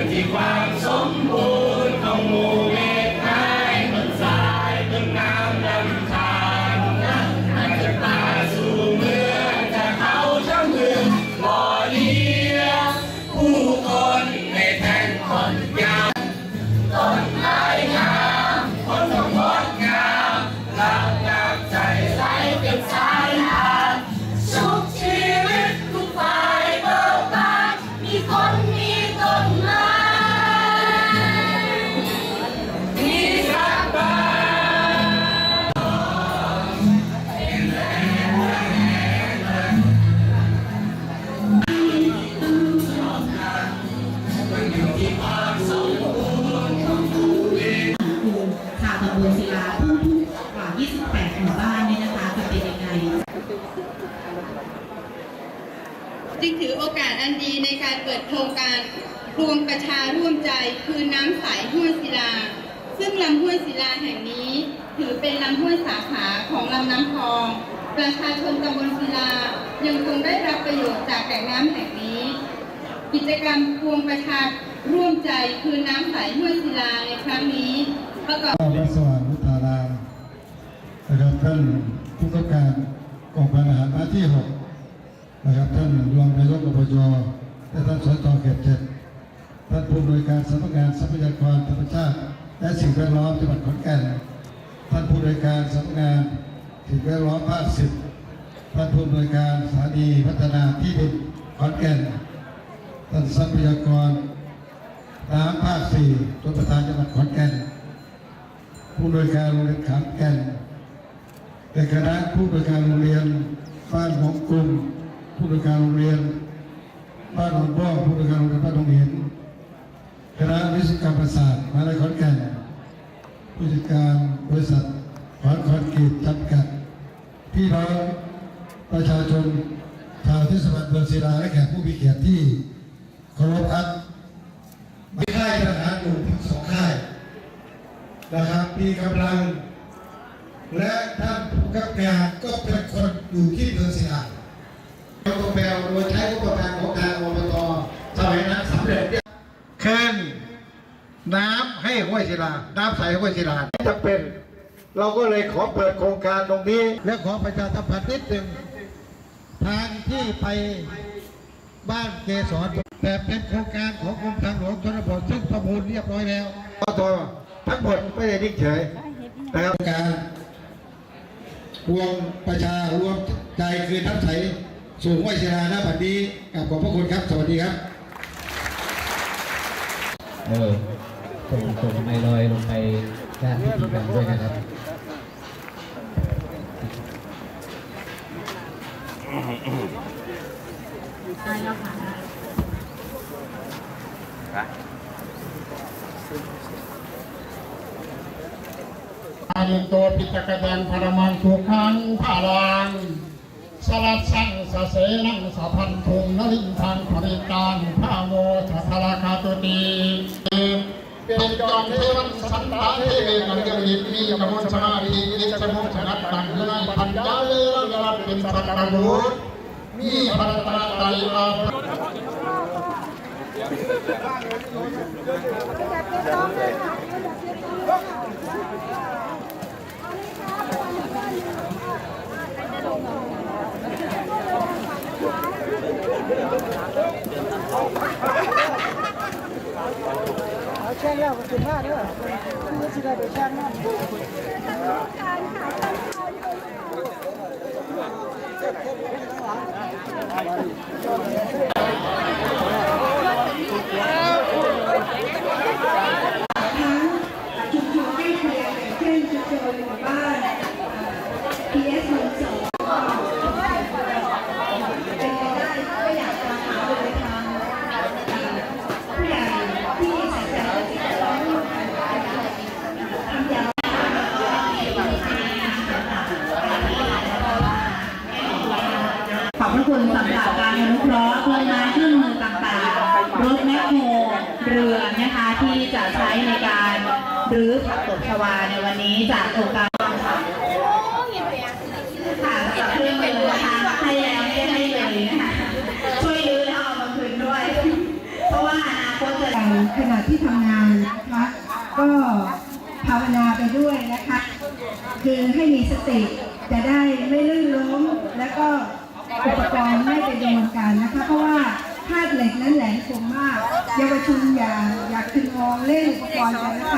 มันอ คือชาวตำบลศิลาทุกกว่า 28 หมู่บ้านเนี่ยนะคะจะเป็นยังไง จึงถือโอกาสอันดีในการเปิดโครงการรวมประชาร่วมใจคือน้ำใสห้วยศิลา ซึ่งลำห้วยศิลาแห่งนี้ ถือเป็นลำห้วยสาขาของลำน้ำพอง ประชาชนตำบลศิลายังคงได้รับประโยชน์จากแหล่งน้ำแห่งนี้ กิจกรรมรวมประชาร่วมใจคือน้ำใสห้วยศิลาในครั้งนี้ประกอบวัดสว่างมุทารามนะครับท่านผู้กำกับการกองพันอาหารมาที่หกนะครับท่านรองนายกอบจและท่านสจเขตเจ็ดท่านผู้อำนวยการสำนักงานทรัพยากรธรรมชาติ และสิ่งแวดล้อมจังหวัดขอนแก่นท่านผู้อำนวยการสำนักงานสิ่งแวดล้อมภาคสิบท่านผู้อำนวยการสถานีพัฒนาที่ดินขอนแก่น ท่านทรัพยากรน้ำภาคสี่ตัวประธานจังหวัดขอนแก่น ผู้โดยการโรงเรียนขามแก่นในคณะผู้โดยการโรงเรียนบ้านหงกลุ่มผู้โดยการโรงเรียน บ้านหนองบ่อผู้โดยการโรงเรียนบ้านหนองเห็นคณะวิศวกรรมศาสตร์มหาวิทยาลัยขอนแก่นผู้จัดการบริษัทขอนคอนกรีตจำกัด พี่น้องประชาชนชาวเทศบาลเมืองศิลาและแขกผู้มีเกียรติที่ เคารพครับมีค่ายทหารอยู่ทั้งสองค่ายนะครับมีกำลัง และท่านผู้กำกับการก็เป็นคนอยู่ที่เมืองศิลาเราต้องแปลโดยใช้งบประมาณของทางอบตสมัยนั้นสำเร็จเนี่ยเคนน้ำให้ห้วยศิลา น้ำใสห้วยศิลาจำเป็น เราก็เลยขอเปิดโครงการตรงนี้ และขอประชาสัมพันธ์นิดหนึ่งทางที่ไปบ้านเกสร แต่เป็นโครงการของกรมทางหลวงชนบทซึ่งประมูลเรียบร้อยแล้วก็ตัวทั้งหมดไม่ได้นิ่งเฉยนะครับการรวมประชารวมใจคือน้ำใสสู่ห้วยศิลาหน้าบัดนี้กับขอบพระคุณครับ สวัสดีครับ เออส่งส่งไมลอยลงไปด้านพิธีกรรมด้วยนะครับ อาริโตปิตกะแดงพรมังทุขังพาลังสลัดสังสเสนังสะพันธุงนรินทางปริตานพาโมทัทราคาตุตีเป็นจอมเทวันสันตาเทเวนังเกริมีกมลสมาธิกิจมุชนัดตังเฮือยพันยาเลรังยรัตเป็นสักการะบุตรมีพันตาไตรอา แช่งแล้วก็ขึ้นมาเด้อคือสิได้ไปแช่งนั่นทั้งชุมชนใกล้เคียงอย่างเช่นชุมชนหมู่บ้าน PS หนึ่งสองเป็นไปได้ก็อยากจะหาบริทางผู้ใหญ่ที่ใส่ใจและสิ่งแวดล้อมทำอย่างขอบพระคุณสำหรับการอนุเคราะห์เครื่องไม้เครื่องมือต่างๆ รถแมคโครเรือนะคะที่จะใช้ในการ รือผักตบชวาในวันนี้จากโครงการค่ะจากเครื่องมือนะคะให้แล้วไม่ได้ให้เลยนะคะช่วยรื้อแล้วเอามาคืนด้วย เพราะว่าอนาคตจะขณะที่ทำงานนะคะก็ภาวนาไปด้วยนะคะ คือให้มีสติจะได้ไม่ลื่นล้มแล้วก็อุปกรณ์ไม่ไปโดนกันนะคะ เพราะว่าธาตุเหล็กนั้นแหลมคมมาก เยาวชนอย่าอย่าคึงมองเล่นอุปกรณ์กันนะคะ